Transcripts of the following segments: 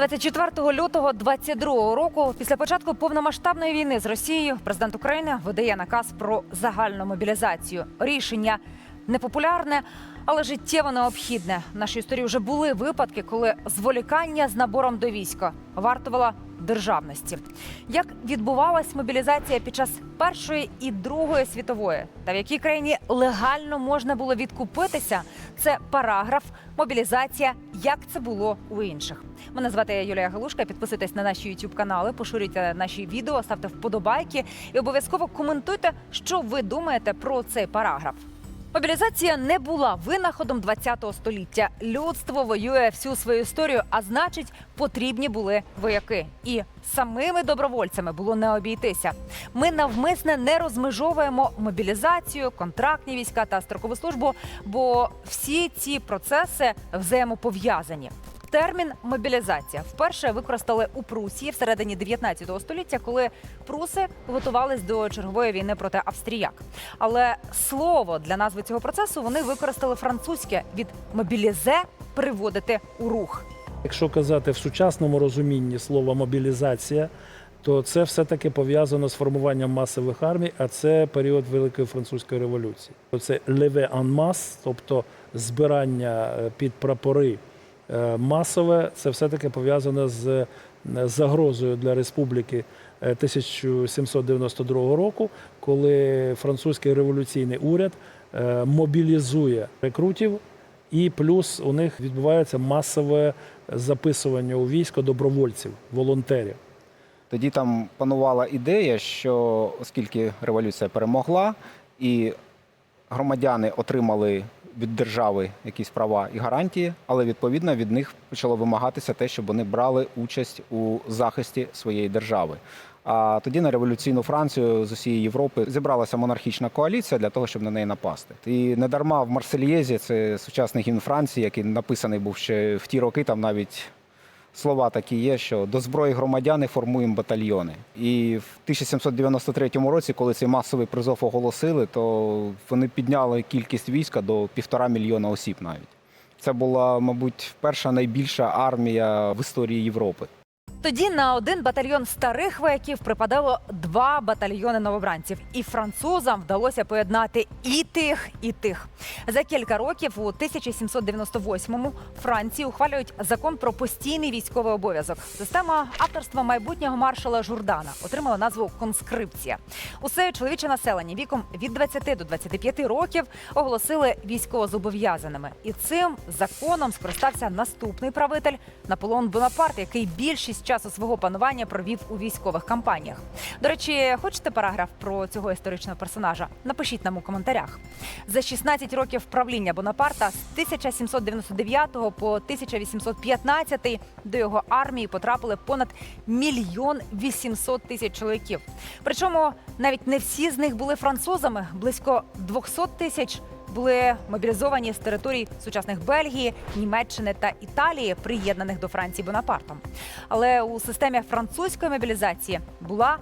24 лютого 22 року, після початку повномасштабної війни з Росією, президент України видає наказ про загальну мобілізацію. Рішення непопулярне, але життєво необхідне. В нашій історії вже були випадки, коли зволікання з набором до війська вартувало державності. Як відбувалась мобілізація під час першої і другої світової, та в якій країні легально можна було відкупитися? Це параграф мобілізація. Як це було у інших? Мене звати Юлія Галушка. Підписуйтесь на наші youtube канали, поширюйте наші відео, ставте вподобайки і обов'язково коментуйте, що ви думаєте про цей параграф. Мобілізація не була винаходом 20-го століття. Людство воює всю свою історію, а значить, потрібні були вояки. І самими добровольцями було не обійтися. Ми навмисне не розмежовуємо мобілізацію, контрактні війська та строкову службу, бо всі ці процеси взаємопов'язані. Термін мобілізація вперше використали у Прусії всередині 19 століття, коли пруси готувались до чергової війни проти австріяк. Але слово для назви цього процесу вони використали французьке від мобілізе приводити у рух. Якщо казати в сучасному розумінні слова мобілізація, то це все-таки пов'язано з формуванням масових армій, а це період Великої французької революції. Це леве masse, тобто збирання е, під прапори масове, це все-таки пов'язано з е, загрозою для республіки е, 1792 року, коли французький революційний уряд е, мобілізує рекрутів, і плюс у них відбувається масове записування у військо добровольців, волонтерів. Тоді там панувала ідея, що оскільки революція перемогла, і громадяни отримали від держави якісь права і гарантії, але відповідно від них почало вимагатися те, щоб вони брали участь у захисті своєї держави. А тоді на революційну Францію з усієї Європи зібралася монархічна коаліція для того, щоб на неї напасти. І не дарма в Марсельєзі, це сучасний гімн Франції, який написаний був ще в ті роки, там навіть слова такі є, що до зброї громадяни формуємо батальйони. І в 1793 році, коли цей масовий призов оголосили, то вони підняли кількість війська до півтора мільйона осіб навіть. Це була, мабуть, перша найбільша армія в історії Європи. Тоді на один батальйон старих вояків припадало два батальйони новобранців, і французам вдалося поєднати і тих, і тих. За кілька років, у 1798-му, Франції ухвалюють закон про постійний військовий обов'язок. Система авторства майбутнього маршала Журдана отримала назву конскрипція. Усе чоловіче населення віком від 20 до 25 років оголосили військовозобов'язаними. І цим законом скористався наступний правитель Наполеон Бонапарт, який більшість часу свого панування провів у військових кампаніях. До речі, хочете параграф про цього історичного персонажа? Напишіть нам у коментарях. За 16 років правління Бонапарта з 1799 по 1815 до його армії потрапили понад мільйон 800 тисяч чоловіків. Причому навіть не всі з них були французами. Близько 200 тисяч були мобілізовані з територій сучасних Бельгії, Німеччини та Італії, приєднаних до Франції Бонапартом. Але у системі французької мобілізації була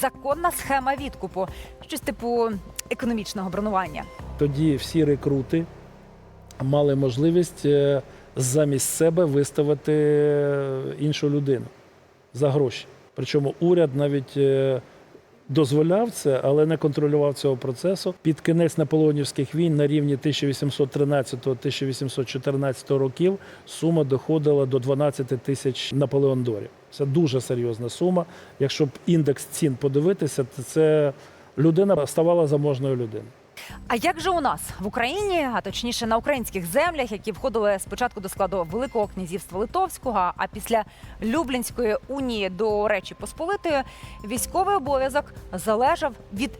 законна схема відкупу, щось типу економічного бронування. Тоді всі рекрути мали можливість е, замість себе виставити е, іншу людину за гроші. Причому уряд навіть е, дозволяв це, але не контролював цього процесу. Під кінець наполеонівських війн на рівні 1813-1814 років сума доходила до 12 тисяч наполеондорів. Це дуже серйозна сума. Якщо б індекс цін подивитися, то це людина ставала заможною людиною. А як же у нас в Україні, а точніше на українських землях, які входили спочатку до складу Великого князівства Литовського, а після Люблінської унії до Речі Посполитої, військовий обов'язок залежав від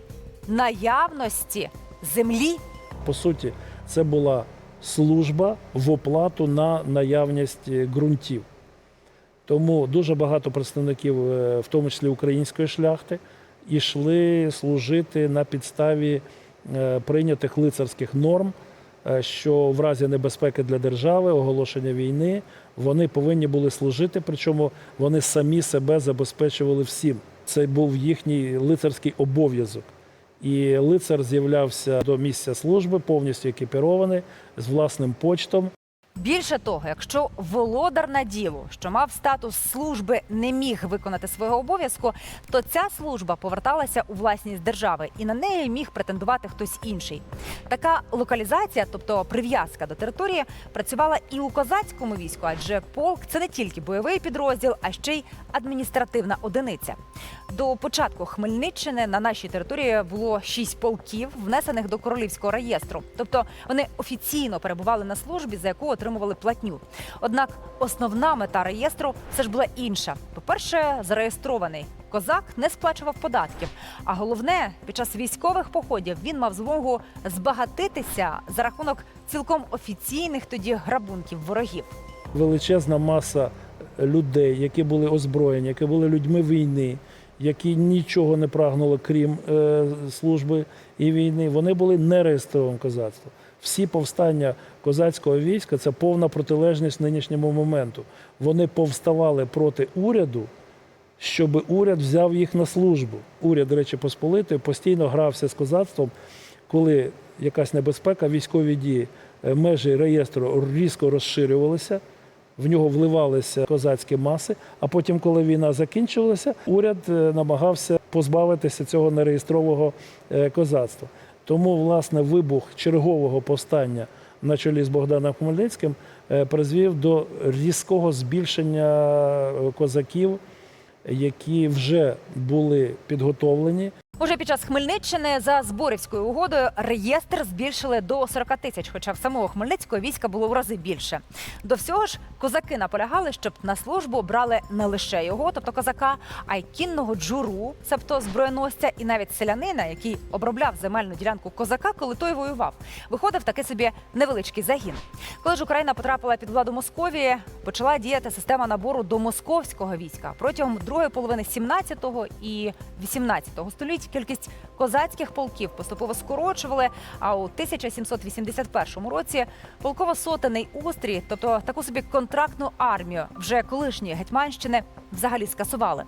наявності землі По суті, це була служба в оплату на наявність е, ґрунтів. Тому дуже багато представників, е, в тому числі української шляхти, йшли служити на підставі прийнятих лицарських норм, е, що в разі небезпеки для держави, оголошення війни, вони повинні були служити, причому вони самі себе забезпечували всім. Це був їхній лицарський обов'язок. І лицар з'являвся до місця служби повністю екіпірований з власним почтом. Більше того, якщо володар на ділу, що мав статус служби, не міг виконати свого обов'язку, то ця служба поверталася у власність держави, і на неї міг претендувати хтось інший. Така локалізація, тобто прив'язка до території, працювала і у козацькому війську, адже полк це не тільки бойовий підрозділ, а ще й адміністративна одиниця. До початку Хмельниччини на нашій території було шість полків, внесених до королівського реєстру. Тобто вони офіційно перебували на службі, за яку отримували платню. Однак основна мета реєстру все ж була інша. По-перше, зареєстрований козак не сплачував податків. А головне, під час військових походів він мав змогу збагатитися за рахунок цілком офіційних тоді грабунків ворогів. величезна маса людей, які були озброєні, які були людьми війни, які нічого не прагнули, крім е, служби і війни, вони були нереєстрованим козацтвом. Всі повстання козацького війська це повна протилежність нинішньому моменту. Вони повставали проти уряду, щоб уряд взяв їх на службу. Уряд Речі Посполитої постійно грався з козацтвом, коли якась небезпека, військові дії, е, межі реєстру різко розширювалися. В нього вливалися козацькі маси. А потім, коли війна закінчилася, уряд е, намагався позбавитися цього нереєстрового е, козацтва. Тому, власне, вибух чергового повстання на чолі з Богданом Хмельницьким е, призвів до різкого збільшення е, козаків, які вже були підготовлені. Уже під час Хмельниччини за Зборівською угодою реєстр збільшили до 40 тисяч, хоча в самого Хмельницького війська було в рази більше. До всього ж козаки наполягали, щоб на службу брали не лише його, тобто козака, а й кінного джуру, себто зброєносця, і навіть селянина, який обробляв земельну ділянку козака, коли той воював. Виходив такий собі невеличкий загін. Коли ж Україна потрапила під владу Московії, почала діяти система набору до московського війська протягом другої половини 17-го і 18-го століть кількість козацьких полків поступово скорочували. А у 1781 році полково-сотений устрій, тобто таку собі контрактну армію, вже колишньої гетьманщини, взагалі скасували.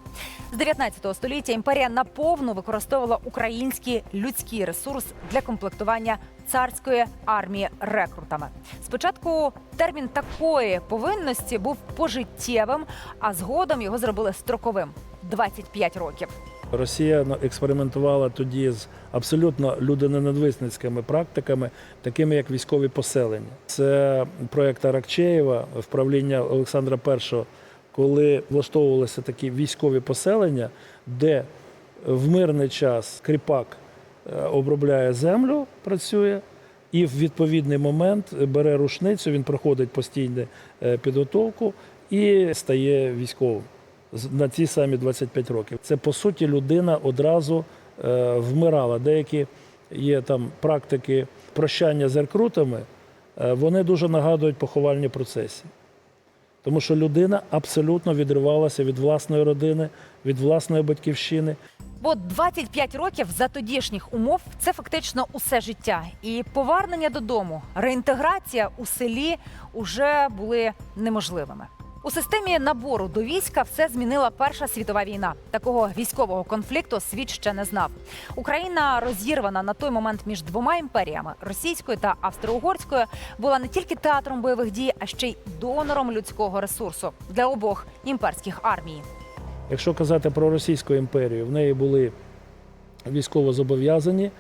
З 19 століття імперія наповну використовувала український людський ресурс для комплектування царської армії рекрутами. Спочатку термін такої повинності був пожиттєвим, а згодом його зробили строковим 25 років. Росія ну, експериментувала тоді з абсолютно людиноненависницькими практиками, такими як військові поселення. Це проєкт Аракчеєва, вправління Олександра І, коли влаштовувалися такі військові поселення, де в мирний час кріпак е, обробляє землю, працює. І в відповідний момент бере рушницю, він проходить постійну е, підготовку і стає військовим на ці самі 25 років. Це по суті людина одразу е, вмирала. Деякі є там практики прощання з рекрутами, е, вони дуже нагадують поховальні процесії. Тому що людина абсолютно відривалася від власної родини, від власної батьківщини. Бо 25 років за тодішніх умов це фактично усе життя. І повернення додому, реінтеграція у селі уже були неможливими. У системі набору до війська все змінила Перша світова війна. Такого військового конфлікту світ ще не знав. Україна, розірвана на той момент між двома імперіями російською та австро-угорською, була не тільки театром бойових дій, а ще й донором людського ресурсу для обох імперських армій. Якщо казати про Російську імперію, в неї були військово зобов'язані.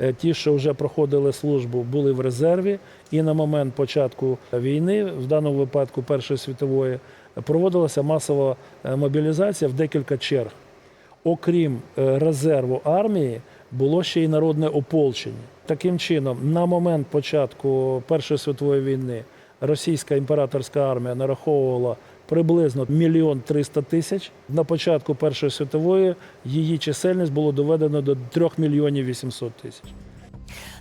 Е, Ті, що вже проходили службу, були в резерві, і на момент початку війни, в даному випадку Першої світової, проводилася масова е, мобілізація в декілька черг. Окрім е, резерву армії, було ще й народне ополчення. Таким чином, на момент початку Першої світової війни російська імператорська армія нараховувала приблизно мільйон триста тисяч. На початку Першої світової її чисельність було доведено до 3 мільйонів 800 тисяч.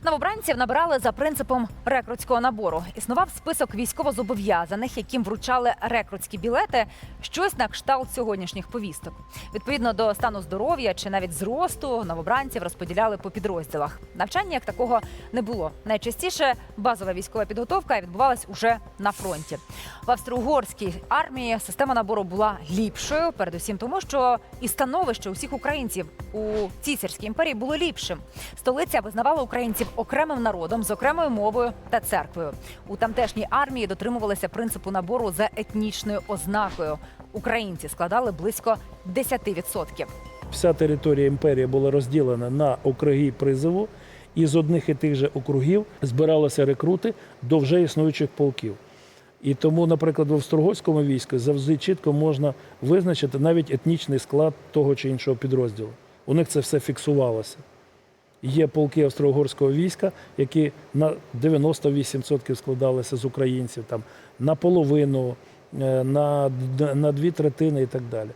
Новобранців набирали за принципом рекрутського набору. Існував список військовозобов'язаних, яким вручали рекрутські білети, щось на кшталт сьогоднішніх повісток. Відповідно до стану здоров'я чи навіть зросту, новобранців розподіляли по підрозділах. Навчання як такого не було. Найчастіше базова військова підготовка відбувалась уже на фронті. В австро-угорській армії система набору була ліпшою, передусім тому, що і становище усіх українців у цісарській імперії було ліпшим. Столиця визнавала українців українців окремим народом з окремою мовою та церквою. У тамтешній армії дотримувалися принципу набору за етнічною ознакою. Українці складали близько 10%. Вся територія імперії була розділена на округи призову, і з одних і тих же округів збиралися рекрути до вже існуючих полків. І тому, наприклад, в Острогольському війську завжди чітко можна визначити навіть етнічний склад того чи іншого підрозділу. У них це все фіксувалося. Є полки австро-угорського війська, які на 98% складалися з українців, там наполовину, е, на, на дві третини і так далі.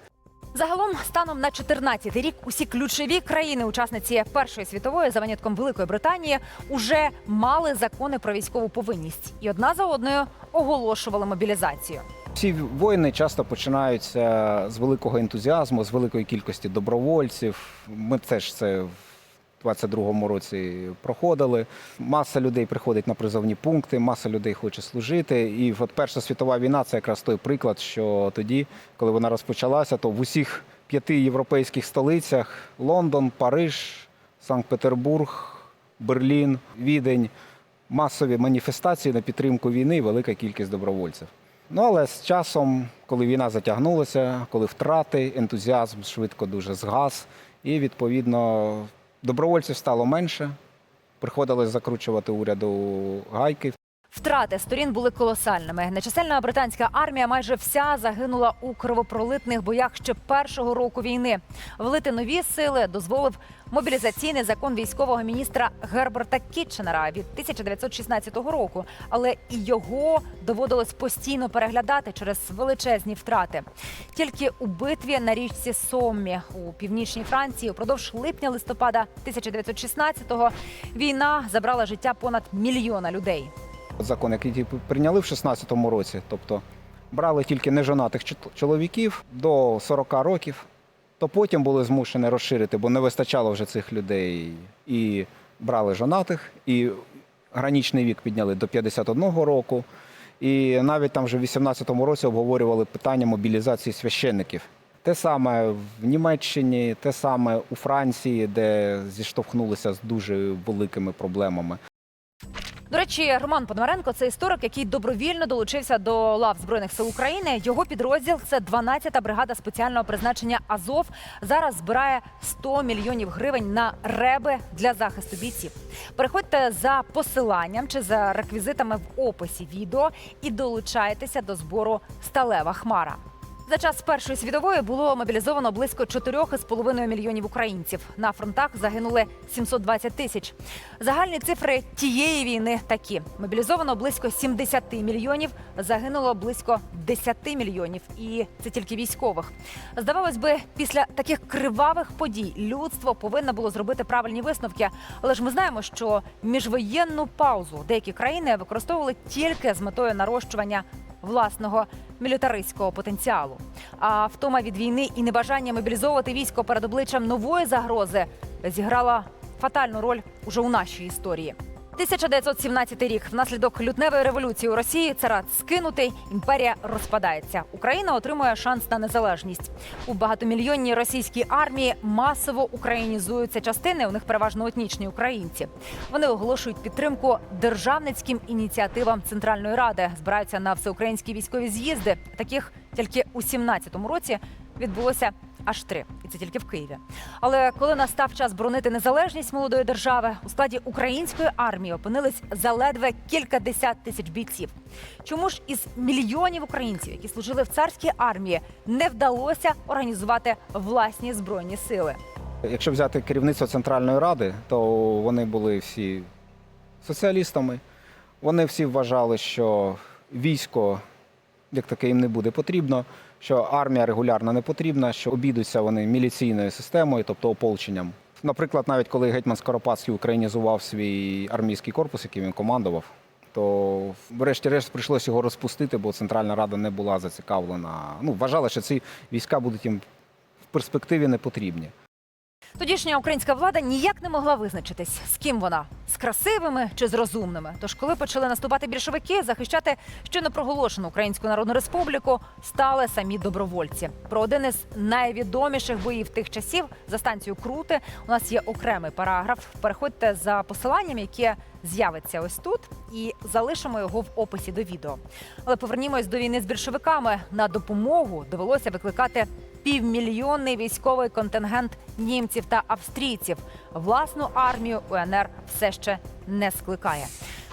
Загалом, станом на 14-й рік, усі ключові країни-учасниці Першої світової за винятком Великої Британії уже мали закони про військову повинність і одна за одною оголошували мобілізацію. Всі воїни часто починаються з великого ентузіазму, з великої кількості добровольців. Ми теж це в 22-му році проходили. Маса людей приходить на призовні пункти, маса людей хоче служити. І от Перша світова війна це якраз той приклад, що тоді, коли вона розпочалася, то в усіх п'яти європейських столицях Лондон, Париж, Санкт-Петербург, Берлін, Відень масові маніфестації на підтримку війни велика кількість добровольців. Ну але з часом, коли війна затягнулася, коли втрати, ентузіазм швидко дуже згас, і відповідно добровольців стало менше. Приходилось закручувати уряду гайки. Втрати сторін були колосальними. Нечисельна британська армія майже вся загинула у кровопролитних боях ще першого року війни. Влити нові сили дозволив мобілізаційний закон військового міністра Герберта Кітченера від 1916 року. Але і його доводилось постійно переглядати через величезні втрати. Тільки у битві на річці Соммі у північній Франції упродовж липня-листопада 1916-го війна забрала життя понад мільйона людей. Закон, який прийняли в 16-му році, тобто брали тільки нежонатих чоловіків до 40 років, то потім були змушені розширити, бо не вистачало вже цих людей. І брали жонатих, і гранічний вік підняли до 51 року. І навіть там вже в 18-му році обговорювали питання мобілізації священників. Те саме в Німеччині, те саме у Франції, де зіштовхнулися з дуже великими проблемами. До речі, Роман Пономаренко це історик, який добровільно долучився до лав збройних сил України. Його підрозділ це 12-та бригада спеціального призначення Азов. Зараз збирає 100 мільйонів гривень на реби для захисту бійців. Переходьте за посиланням чи за реквізитами в описі відео і долучайтеся до збору Сталева Хмара. За час Першої світової було мобілізовано близько 4,5 мільйонів українців. На фронтах загинули 720 тисяч. Загальні цифри тієї війни такі: мобілізовано близько 70 мільйонів, загинуло близько 10 мільйонів, і це тільки військових. Здавалось би, після таких кривавих подій людство повинно було зробити правильні висновки. Але ж ми знаємо, що міжвоєнну паузу деякі країни використовували тільки з метою нарощування власного мілітаристського потенціалу. А втома від війни і небажання мобілізовувати військо перед обличчям нової загрози зіграла фатальну роль уже у нашій історії. 1917 рік внаслідок лютневої революції у Росії царат скинутий, імперія розпадається. Україна отримує шанс на незалежність. У багатомільйонній російській армії масово українізуються частини. У них переважно етнічні українці. Вони оголошують підтримку державницьким ініціативам Центральної Ради, збираються на всеукраїнські військові з'їзди. Таких тільки у 17-му році відбулося аж три, і це тільки в Києві. Але коли настав час боронити незалежність молодої держави, у складі української армії опинились заледве кількадесят тисяч бійців. Чому ж із мільйонів українців, які служили в царській армії, не вдалося організувати власні збройні сили? Якщо взяти керівництво Центральної Ради, то вони були всі соціалістами. Вони всі вважали, що військо як таке їм не буде потрібно, що армія регулярна не потрібна, що обійдуться вони міліційною системою, тобто ополченням. Наприклад, навіть коли гетьман Скоропадський українізував свій армійський корпус, яким він командував, то врешті-решт прийшлося його розпустити, бо Центральна Рада не була зацікавлена. Ну, вважала, що ці війська будуть їм в перспективі не потрібні. Тодішня українська влада ніяк не могла визначитись, з ким вона з красивими чи з розумними. Тож, коли почали наступати більшовики, захищати щойно проголошену Українську Народну Республіку, стали самі добровольці. Про один із найвідоміших боїв тих часів за станцію Крути у нас є окремий параграф. Переходьте за посиланням, яке з'явиться ось тут, і залишимо його в описі до відео. Але повернімось до війни з більшовиками. На допомогу довелося викликати півмільйонний військовий контингент німців та австрійців. Власну армію УНР все ще не скликає.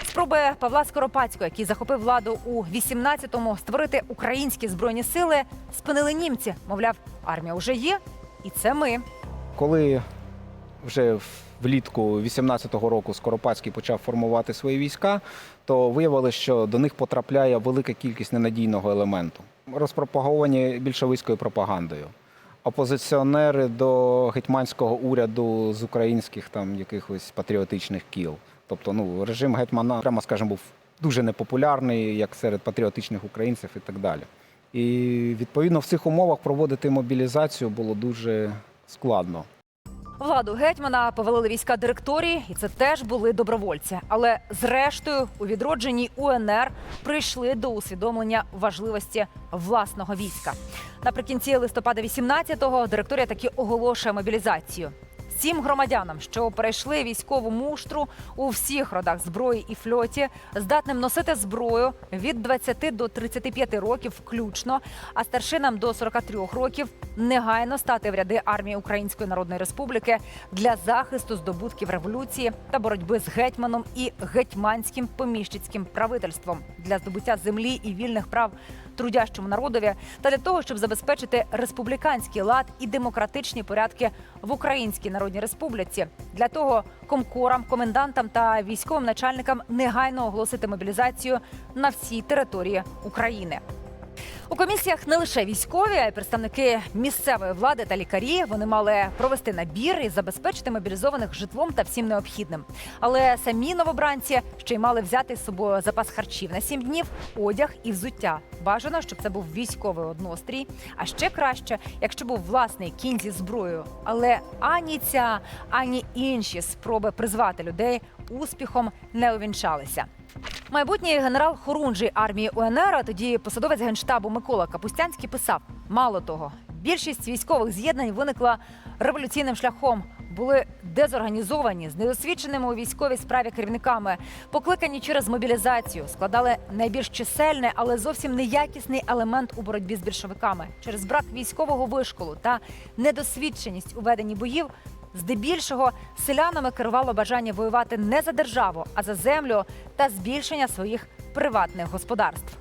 Спроби Павла Скоропадського, який захопив владу у 18-му, створити українські збройні сили, спинили німці. Мовляв, армія вже є, і це ми. Коли вже влітку 18-го року Скоропадський почав формувати свої війська, то виявилося, що до них потрапляє велика кількість ненадійного елементу, розпропаговані більшовицькою пропагандою. Опозиціонери до гетьманського уряду з українських там якихось патріотичних кіл. Тобто, ну режим гетьмана, прямо скажімо, був дуже непопулярний, як серед патріотичних українців і так далі. І відповідно в цих умовах проводити мобілізацію було дуже складно. Владу гетьмана повалили війська директорії, і це теж були добровольці. Але зрештою, у відродженні УНР прийшли до усвідомлення важливості власного війська. Наприкінці листопада 18-го директорія таки оголошує мобілізацію. Всім громадянам, що перейшли військову муштру у всіх родах зброї і фльоті, здатним носити зброю від 20 до 35 років включно, а старшинам до 43 років негайно стати в ряди армії Української Народної Республіки для захисту здобутків революції та боротьби з гетьманом і гетьманським поміщицьким правительством для здобуття землі і вільних прав трудящому народові та для того, щоб забезпечити республіканський лад і демократичні порядки в Українській Народній Республіці. Для того комкорам, комендантам та військовим начальникам негайно оголосити мобілізацію на всій території України. У комісіях не лише військові, а й представники місцевої влади та лікарі. Вони мали провести набір і забезпечити мобілізованих житлом та всім необхідним. Але самі новобранці ще й мали взяти з собою запас харчів на сім днів, одяг і взуття. Бажано, щоб це був військовий однострій. А ще краще, якщо був власний кінь зі зброєю. Але ані ця, ані інші спроби призвати людей успіхом не увінчалися. Майбутній генерал Хорунжий армії УНР, а тоді посадовець генштабу Микола Капустянський писав: мало того, більшість військових з'єднань виникла революційним шляхом. Були дезорганізовані з недосвідченими у військовій справі керівниками, покликані через мобілізацію, складали найбільш чисельний, але зовсім неякісний елемент у боротьбі з більшовиками через брак військового вишколу та недосвідченість у веденні боїв. Здебільшого селянами керувало бажання воювати не за державу, а за землю та збільшення своїх приватних господарств.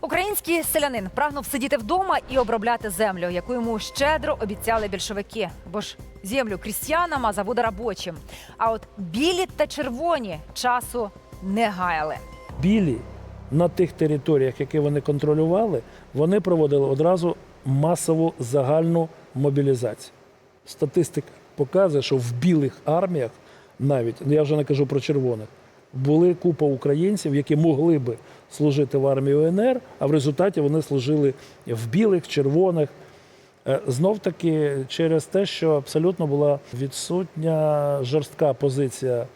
Український селянин прагнув сидіти вдома і обробляти землю, яку йому щедро обіцяли більшовики, бо ж землю крістьянам, а заводи робочим. А от білі та червоні часу не гаяли. Білі на тих територіях, які вони контролювали, вони проводили одразу масову загальну мобілізацію. Статистика показує, що в білих арміях, навіть ну, я вже не кажу про червоних, були купа українців, які могли би служити в армії УНР, а в результаті вони служили в білих, червоних. Е, Знов таки через те, що абсолютно була відсутня жорстка позиція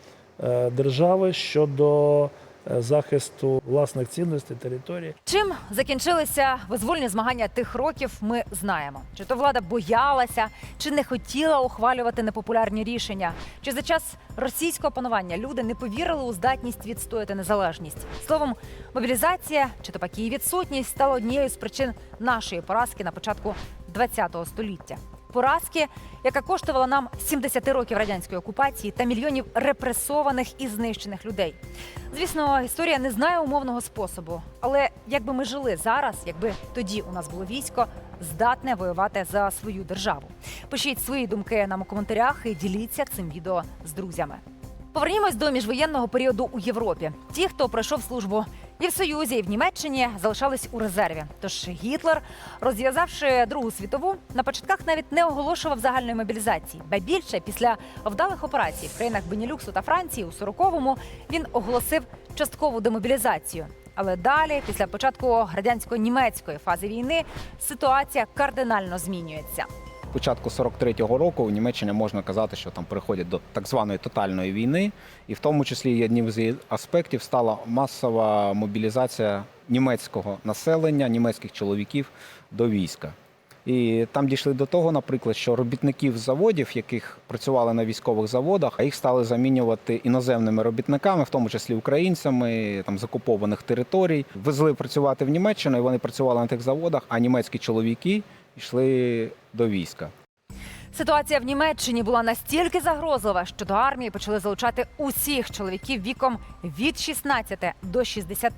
е, держави щодо захисту власних цінностей території. Чим закінчилися визвольні змагання тих років, ми знаємо. Чи то влада боялася, чи не хотіла ухвалювати непопулярні рішення, чи за час російського панування люди не повірили у здатність відстояти незалежність. Словом, мобілізація чи то пак її відсутність стала однією з причин нашої поразки на початку ХХ століття. Поразки, яка коштувала нам 70 років радянської окупації та мільйонів репресованих і знищених людей. Звісно, історія не знає умовного способу. Але якби ми жили зараз, якби тоді у нас було військо, здатне воювати за свою державу. Пишіть свої думки нам у коментарях і діліться цим відео з друзями. Повернімось до міжвоєнного періоду у Європі. Ті, хто пройшов службу і в Союзі, і в Німеччині, залишались у резерві. Тож Гітлер, розв'язавши Другу світову, на початках навіть не оголошував загальної мобілізації. Ба більше після вдалих операцій в країнах Бенілюксу та Франції у 40-му він оголосив часткову демобілізацію. Але далі, після початку радянсько-німецької фази війни, ситуація кардинально змінюється. Початку 43-го року в Німеччині можна казати, що там переходять до так званої тотальної війни, і в тому числі одним з її аспектів стала масова мобілізація німецького населення, німецьких чоловіків до війська. І там дійшли до того, наприклад, що робітників заводів, яких працювали на військових заводах, а їх стали замінювати іноземними робітниками, в тому числі українцями там з окупованих територій. Везли працювати в Німеччину, і вони працювали на тих заводах, а німецькі чоловіки йшли до війська. Ситуація в Німеччині була настільки загрозлива, що до армії почали залучати усіх чоловіків віком від 16 до 60.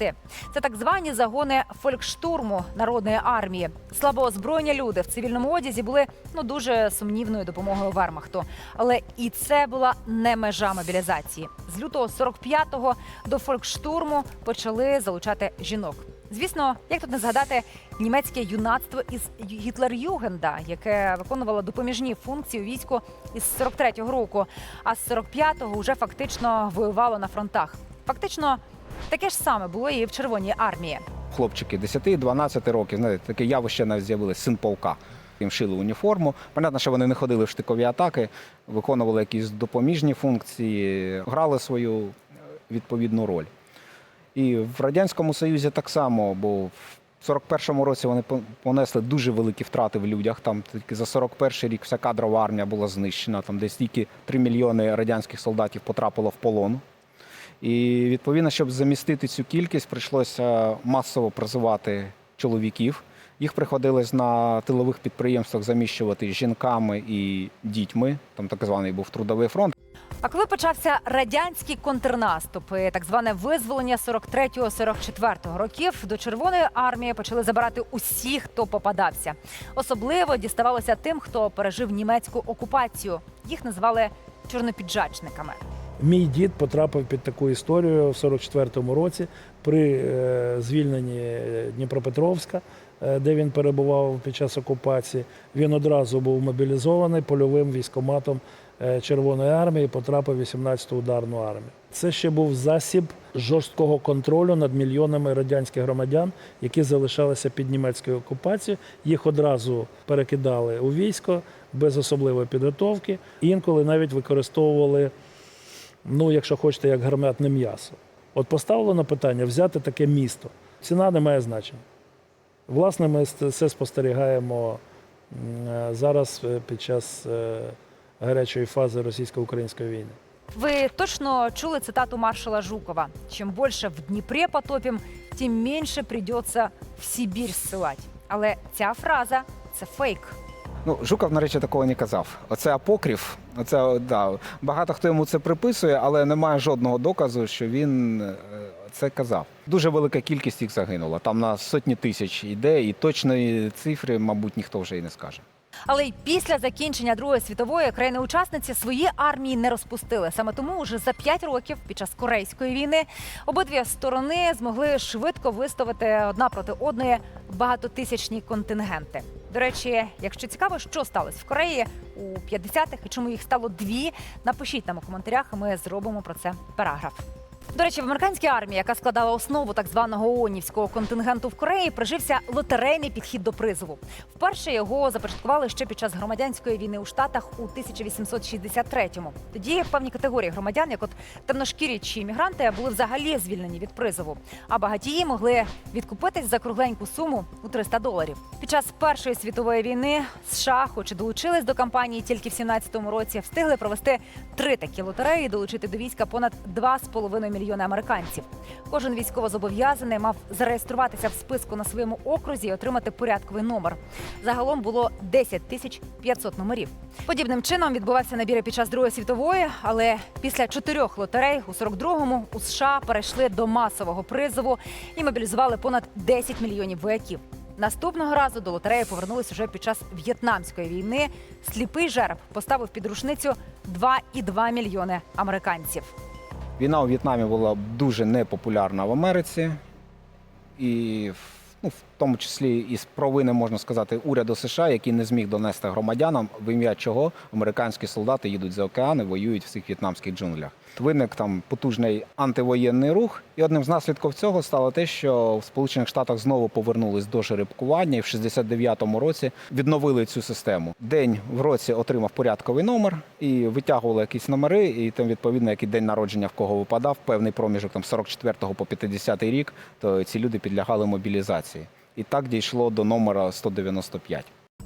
Це так звані загони фолькштурму народної армії. Слабоозброєні люди в цивільному одязі були ну дуже сумнівною допомогою Вермахту. Але і це була не межа мобілізації. З лютого 45-го до фолькштурму почали залучати жінок. Звісно, як тут не згадати німецьке юнацтво із Гітлер-Югенда, яке виконувало допоміжні функції у війську із 43-го року, а з 45-го вже фактично воювало на фронтах. Фактично, таке ж саме було і в Червоній армії. Хлопчики 10-12 років, знаєте, таке явище навіть з'явилось син полка. Їм шили уніформу. Понятно, що вони не ходили в штикові атаки, виконували якісь допоміжні функції, грали свою е, відповідну роль. І в Радянському Союзі так само, бо в 41-му році вони понесли дуже великі втрати в людях. Там тільки за 41-й рік вся кадрова армія була знищена. Там десь тільки 3 мільйони радянських солдатів потрапило в полон. І відповідно, щоб замістити цю кількість, прийшлося масово призивати чоловіків. Їх приходилось на тилових підприємствах заміщувати жінками і дітьми. Там так званий був трудовий фронт. А коли почався радянський контрнаступ, так зване визволення 43-44 років, до Червоної армії почали забирати усіх, хто попадався. Особливо діставалося тим, хто пережив німецьку окупацію. Їх назвали чорнопіджачниками. Мій дід потрапив під таку історію в 44-му році при е, звільненні Дніпропетровська, е, де він перебував під час окупації. Він одразу був мобілізований польовим військоматом е, Червоної армії, потрапив 18-ту ударну армію. Це ще був засіб жорсткого контролю над мільйонами радянських громадян, які залишалися під німецькою окупацією. Їх одразу перекидали у військо без особливої підготовки. Інколи навіть використовували ну, якщо хочете, як гарматне м'ясо. От поставлено питання взяти таке місто. Ціна не має значення. Власне, ми це спостерігаємо е, зараз е, під час е, гарячої фази російсько-української війни. Ви точно чули цитату маршала Жукова: чим більше в Дніпрі потопім, тим менше прийдеться в Сибір ссилати. Але ця фраза це фейк. Ну, Жуков, на речі, такого не казав. Оце апокріф. Оце, да, багато хто йому це приписує, але немає жодного доказу, що він е, це казав. Дуже велика кількість їх загинула. Там на сотні тисяч йде, і точної цифри, мабуть, ніхто вже і не скаже. Але й після закінчення Другої світової країни-учасниці свої армії не розпустили. Саме тому уже за п'ять років під час Корейської війни обидві сторони змогли швидко виставити одна проти одної багатотисячні контингенти. До речі, якщо цікаво, що сталося в Кореї у 50-х і чому їх стало дві, напишіть нам у коментарях. і Ми зробимо про це параграф. До речі, в американській армії, яка складала основу так званого ООНівського контингенту в Кореї, прижився лотерейний підхід до призову. Вперше його започаткували ще під час громадянської війни у Штатах у 1863-му. Тоді певні категорії громадян, як от темношкірі чи іммігранти, були взагалі звільнені від призову. А багатії могли відкупитись за кругленьку суму у 300 доларів. Під час Першої світової війни США, хоч і долучились до кампанії тільки в 17-му році, встигли провести три такі лотереї, долучити до війська понад 2,5 мільйони американців. Кожен військовозобов'язаний мав зареєструватися в списку на своєму окрузі і отримати порядковий номер. Загалом було 10 тисяч 500 номерів. Подібним чином відбувався набір під час Другої світової, але після чотирьох лотерей у 42-му у США перейшли до масового призову і мобілізували понад 10 мільйонів вояків. Наступного разу до лотереї повернулись уже під час в'єтнамської війни. Сліпий жереб поставив під рушницю 2,2 мільйони американців. Війна у В'єтнамі була дуже непопулярна в Америці, і ну, в тому числі і з провини, можна сказати, уряду США, який не зміг донести громадянам, в ім'я чого американські солдати їдуть за океани, воюють в цих в'єтнамських джунглях. Виник там потужний антивоєнний рух, І одним з наслідків цього стало те, що в Сполучених Штатах знову повернулись до жеребкування, і в 69-му році відновили цю систему. День в році отримав порядковий номер і витягували якісь номери, і там відповідно, який день народження в кого випадав, певний проміжок там з 44 по 50 рік, то ці люди підлягали мобілізації. І так дійшло до номера 195.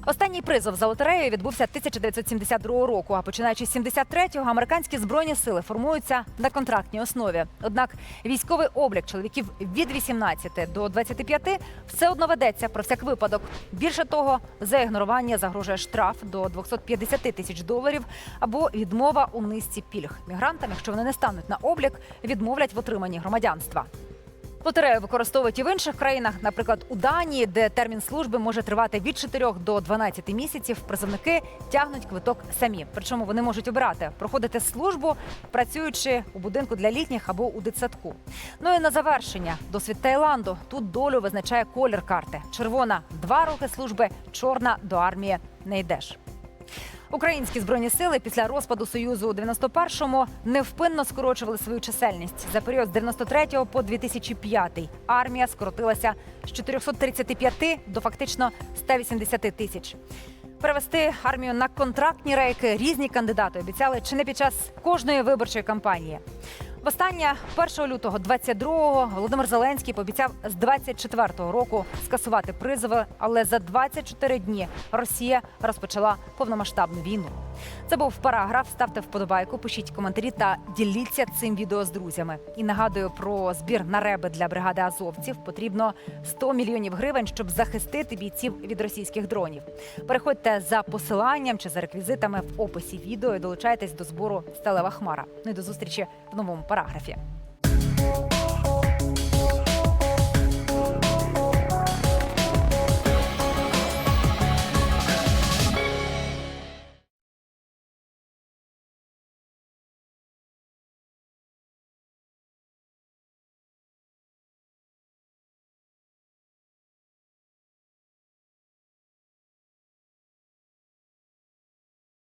Останній призов за лотереєю відбувся 1972 року. А починаючи з 73-го, американські збройні сили формуються на контрактній основі. Однак військовий облік чоловіків від 18 до 25 все одно ведеться про всяк випадок. Більше того, за ігнорування загрожує штраф до 250 тисяч доларів або відмова у низці пільг. Мігрантам, якщо вони не стануть на облік, відмовлять в отриманні громадянства. Лотерею використовують і в інших країнах, наприклад, у Данії, де термін служби може тривати від 4 до 12 місяців. Призовники тягнуть квиток самі. Причому вони можуть обирати проходити службу, працюючи у будинку для літніх або у дитсадку. Ну і на завершення досвід Таїланду. Тут долю визначає колір карти: червона два роки служби, чорна до армії не йдеш. Українські збройні сили після розпаду союзу у 91-му невпинно скорочували свою чисельність за період з 93 по 2005. Армія скоротилася з 435 до фактично 180 тисяч. Перевести армію на контрактні рейки різні кандидати обіцяли чи не під час кожної виборчої кампанії. Востаннє 1 лютого 22-го Володимир Зеленський пообіцяв з 24-го року скасувати призови, але за 24 дні Росія розпочала повномасштабну війну. Це був параграф. Ставте вподобайку, пишіть коментарі та діліться цим відео з друзями. І нагадую про збір на реби для бригади азовців. Потрібно 100 мільйонів гривень, щоб захистити бійців від російських дронів. Переходьте за посиланням чи за реквізитами в описі відео і долучайтесь до збору Сталева Хмара. Ну і до зустрічі в новому параграфі. Paragrafje.